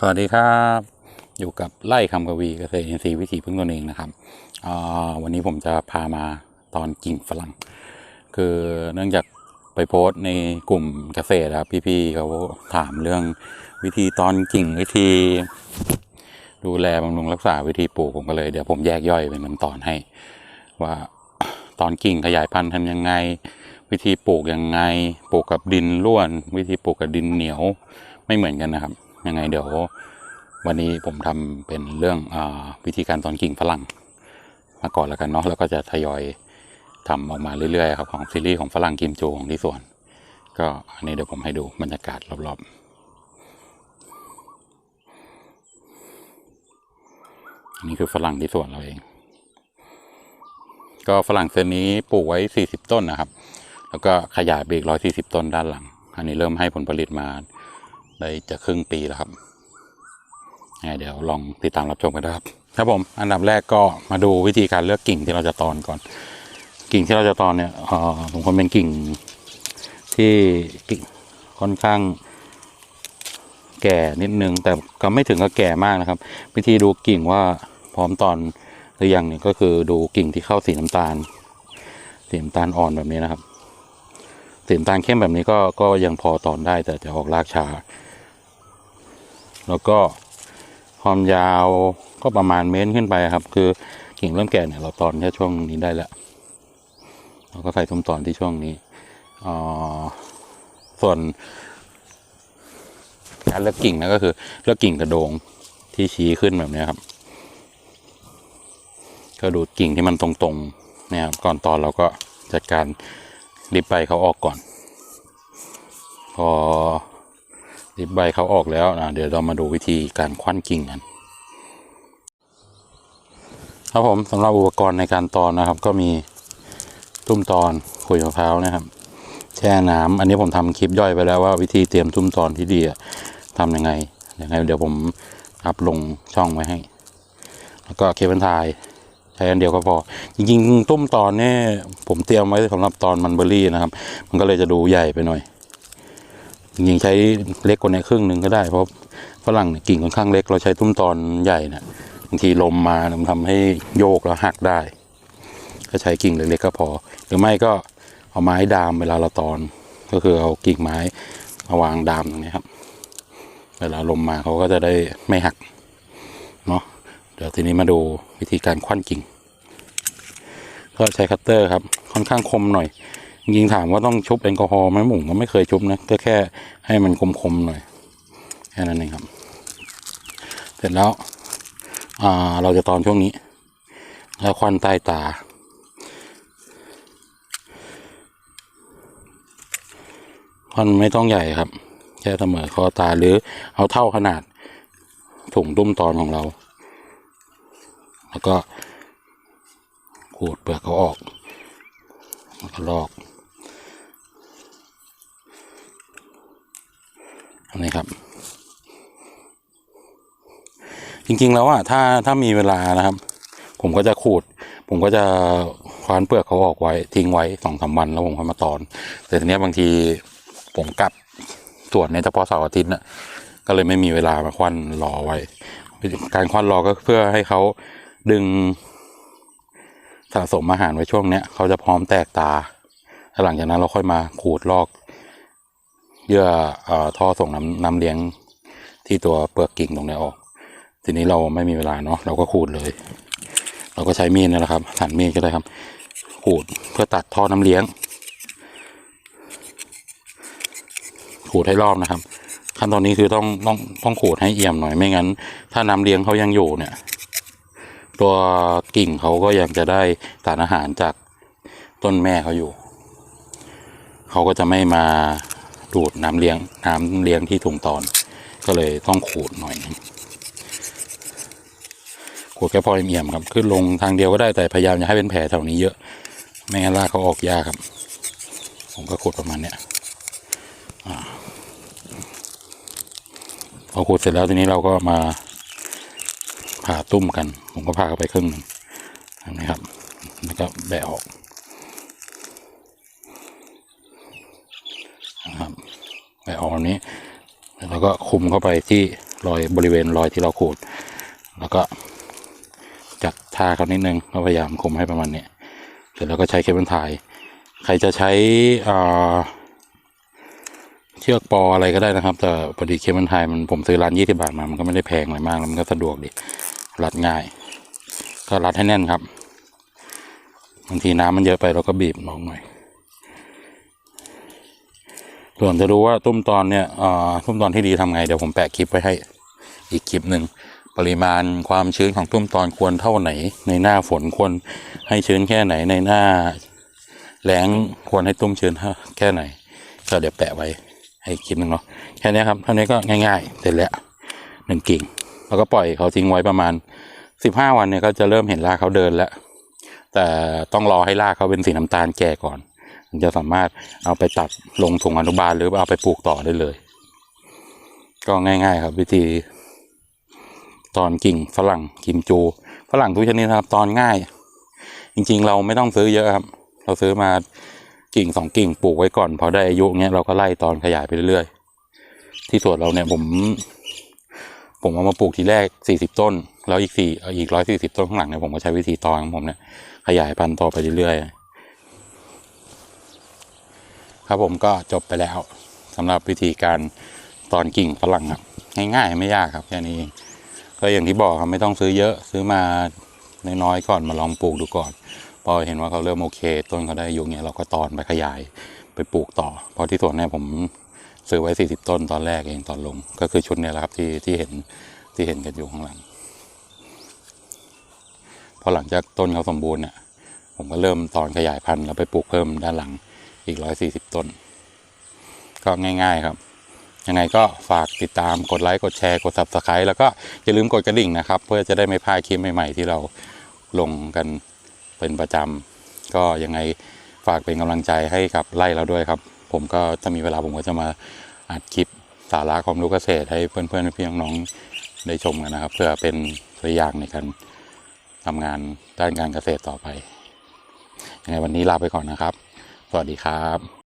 สวัสดีครับ อยู่กับไล่คำกวีเกษตรอินทรีย์วิถีพึ่งตนเองนะครับวันนี้ผมจะพามาตอนกิ่งฝรั่ง คือเนื่องจากไปโพสในกลุ่มเกษตรครับพี่ๆเขาถามเรื่องวิธีตอนกิ่งวิธี ดูแลบำรุงรักษาวิธีปลูกผมก็เลยเดี๋ยวผมแยกย่อยเป็นตอนให้ ว่าตอนกิ่งขยายพันธุ์ทำยังไง วิธีปลูกยังไง ปลูกกับดินร่วน วิธีปลูกกับดินเหนียวไม่เหมือนกันนะครับ ยังไงเดี๋ยววันนี้ผมทำเป็นเรื่องอวิธีการตอนกิ่งฝรั่งมาก่อนแล้วกันเนาะแล้วก็จะทยอยทำออกมาเรื่อยๆครับของซีรีส์ของฝรั่งกิมจูของที่สวน ก็อันนี้เดี๋ยวผมให้ดูบรรยากาศรอบๆอันนี้คือฝรั่งที่สวนเราเอง ก็ฝรั่งเซนนี้ปลูกไว้ 40 ต้นนะครับ แล้วก็ขยายไปอีก140 ต้นด้านหลัง อันนี้เริ่มให้ผลผลิตมา ได้จะครึ่งปีแล้วครับเดี๋ยวลองติดตามรับชมกันนะครับ ครับผมอันดับแรกก็มาดูวิธีการเลือกกิ่งที่เราจะตอนก่อน กิ่งที่เราจะตอนเนี่ยผมคนเป็นกิ่งที่ค่อนข้างแก่นิดนึง แต่ก็ไม่ถึงกับแก่มากนะครับ วิธีดูกิ่งว่าพร้อมตอนหรือยังเนี่ยก็คือดูกิ่งที่เข้าสีน้ำตาลสีน้ำตาลอ่อนแบบนี้นะครับสีน้ำตาลเข้มแบบนี้ก็ก็ยังพอตอนได้แต่จะออกรากช้า แล้วก็ความยาวก็ประมาณเมตรขึ้นไปครับ คือกิ่งเริ่มแก่เนี่ยเราตอนแค่ช่วงนี้ได้แล้วเราก็ใส่ตุ้มตอนที่ช่วงนี้อ่าส่วนการเลือกกิ่งนะก็คือเลือกกิ่งกระโดงที่ชี้ขึ้นแบบนี้ครับก็ดูกิ่งที่มันตรงๆเนี่ยครับก่อนตอนเราก็จัดการริบใบเขาออกก่อน พอ ริบใบเขาออกแล้วนะเดี๋ยวเรามาดูวิธีการคว้านกิ่งกัน ครับผมสำหรับอุปกรณ์ในการตอนนะครับ ก็มีตุ้มตอนขุยมะพร้าวนะครับ แช่น้ำอันนี้ผมทำคลิปย่อยไปแล้วว่าวิธีเตรียมตุ้มตอนที่ดีอะทำยังไงยังไง เดี๋ยวผมอัพลงช่องไว้ให้ แล้วก็เคเบิลไทยใช้อันเดียวก็พอ จริง ๆ ตุ้มตอนเนี่ยผมเตรียมไว้สำหรับตอนมันเบอรี่นะครับ มันก็เลยจะดูใหญ่ไปหน่อย จริงๆใช้เล็กกว่านี้ครึ่งหนึ่งก็ได้เพราะฝรั่งกิ่งค่อนข้างเล็กเราใช้ตุ้มตอนใหญ่เนี่ยบางทีลมมามันทำให้โยกแล้วหักได้ ก็ใช้กิ่งเล็กๆก็พอ หรือไม่ก็เอาไม้ดามเวลาเราตอน ก็คือเอากิ่งไม้มาวางดามตรงนี้ครับ เวลาลมมาเขาก็จะได้ไม่หักเนาะเดี๋ยวทีนี้มาดูวิธีการคว้านกิ่ง ก็ใช้คัตเตอร์ครับค่อนข้างคมหน่อย จริงถามว่าต้องชุบแอลกอฮอล์ไหมผมก็ไม่เคยชุบนะก็แค่ให้มันคมๆหน่อยแค่นั้นเองครับ เสร็จแล้วอ่าเราจะตอนช่วงนี้ แล้วควันใต้ตา ควันไม่ต้องใหญ่ครับ แค่เสมอคอตาหรือเอาเท่าขนาดถุงตุ้มตอนของเรา แล้วก็ขูดเปลือกเขาออก แล้วก็ลอก นนี้ครับจริงๆแล้วอะถ้าถ้ามีเวลานะครับ ผมก็จะขูด ผมก็จะคว้านเปลือกเขาออกไว้ ทิ้งไว้สองสามวันแล้วผมค่อยมาตอน แต่ทีเนี้ยบางทีผมกลับตรวจในเฉพาะเสาร์อาทิตย์น่ะก็เลยไม่มีเวลามาคว้านรอไว้ การคว้านรอก็เพื่อให้เขาดึงสะสมอาหารไว้ช่วงเนี้ยเขาจะพร้อมแตกตาหลังจากนั้นเราค่อยมาขูดลอก เยื่ออท่อส่งน้ำน้ำเลี้ยงที่ตัวเปลือกกิ่งตรงนี้ออก ทีนี้เราไม่มีเวลาเนาะเราก็ขูดเลย เราก็ใช้มีดนี่แหละครับหันมีดก็ได้ครับ ขูดเพื่อตัดท่อน้ำเลี้ยง ขูดให้รอบนะครับ ขั้นตอนนี้คือต้องต้องต้องขูดให้เอี่ยมหน่อยไม่งั้น ถ้าน้ำเลี้ยงเขายังอยู่เนี่ย ตัวกิ่งเขาก็ยังจะได้สารอาหารจากต้นแม่เขาอยู่ เขาก็จะไม่มา ดูดน้ำเลี้ยงน้ำเลี้ยงที่ถุงตอน ก็เลยต้องขูดหน่อยนึงขูดแค่พอเอี่ยมๆครับ ขึ้นลงทางเดียวก็ได้แต่พยายามอย่าให้เป็นแผลแถวนี้เยอะ ไม่งั้นรากเขาออกยากครับ ผมก็ขูดประมาณเนี้ยพอขูดเสร็จแล้วทีนี้เราก็มาผ่าตุ้มกัน ผมก็ผ่าไปครึ่งหนึ่งเห็นไหมครับ แล้วก็แบะออกนะครับ แบบนี้ แล้วก็คุมเข้าไปที่รอยบริเวณรอยที่เราขูด แล้วก็จัดท่าเขานิดนึงก็พยายามคุมให้ประมาณนี้เสร็จแล้วก็ใช้เคเบิลไทยใครจะใช้เชือกปออะไรก็ได้นะครับ แต่พอดีเคเบิลไทยมันผมซื้อร้านยี่สิบาทมามันก็ไม่ได้แพงอะไรมากแล้วมันก็สะดวกดีรัดง่าย ก็รัดให้แน่นครับบางทีน้ำมันเยอะไปเราก็บีบลงหน่อย ส่วนจะรู้ว่าตุ้มตอนเนี่ยอ่อตุ้มตอนที่ดีทำไง เดี๋ยวผมแปะคลิปไว้ให้อีกคลิปหนึ่งปริมาณความชื้นของตุ้มตอนควรเท่าไหน ในหน้าฝนควรให้ชื้นแค่ไหนในหน้าแล้งควรให้ตุ้มชื้นแค่ไหน ก็เดี๋ยวแปะไว้ให้คลิปหนึ่งเนาะแค่นี้ครับเท่านี้ก็ง่ายๆเสร็จแล้วหนึ่งกิ่งแล้วก็ปล่อยเขาทิ้งไว้ประมาณสิบห้าวันเนี่ยก็จะเริ่มเห็นรากเขาเดินแล้วแต่ต้องรอให้รากเขาเป็นสีน้ำตาลแก่ก่อน จะสามารถเอาไปตัดลงถุงอนุบาลหรือเอาไปปลูกต่อได้เลย ก็ง่ายๆครับ วิธี ตอนกิ่งฝรั่งกิมจู ฝรั่งทุกชนิดนะครับ ตอนง่าย จริงๆ เราไม่ต้องซื้อเยอะครับ เราซื้อมากิ่งสองกิ่งปลูกไว้ก่อนพอได้อายุเนี้ยเราก็ไล่ตอนขยายไปเรื่อยๆ ที่สวนเราเนี่ยผม ผมเอามาปลูกทีแรกสี่สิบต้น แล้วอีกสี่อีกร้อยสี่สิบต้นข้างหลังเนี่ยผมก็ใช้วิธีตอนของผมเนี่ยขยายพันธุ์ต่อไปเรื่อยๆ ครับผมก็จบไปแล้วสำหรับวิธีการตอนกิ่งฝรั่งครับ ง่ายๆไม่ยากครับแค่นี้ก็อย่างที่บอกครับไม่ต้องซื้อเยอะซื้อมาน้อยๆก่อนมาลองปลูกดูก่อน พอเห็นว่าเขาเริ่มโอเค ต้นเขาได้อายุเนี่ยเราก็ตอนไปขยายไปปลูกต่อเพราะที่สวนเนี่ยผมซื้อไว้สี่สิบต้นตอนแรกเองตอนลง ก็คือชุดเนี่ยแหละครับที่ที่เห็นที่เห็นกันอยู่ข้างหลัง พอหลังจากต้นเขาสมบูรณ์เนี่ยผมก็เริ่มตอนขยายพันธุ์แล้วไปปลูกเพิ่มด้านหลัง อีกร้อยสี่สิบต้น ก็ง่ายๆครับ ยังไงก็ฝากติดตามกดไลค์ กดแชร์ กด subscribe แล้วก็อย่าลืมกดกระดิ่งนะครับ เพื่อจะได้ไม่พลาดคลิปใหม่ๆ ที่เราลงกันเป็นประจำก็ยังไงฝากเป็นกำลังใจให้กับไล่เราด้วยครับ ผมก็ถ้ามีเวลาผมก็จะมาอัดคลิปสาระความรู้เกษตรให้เพื่อนๆพี่น้องๆได้ชมกันนะครับ เพื่อเป็นตัวอย่างในการทำงานด้านการเกษตรต่อไปยังไงวันนี้ลาไปก่อนนะครับ สวัสดีครับ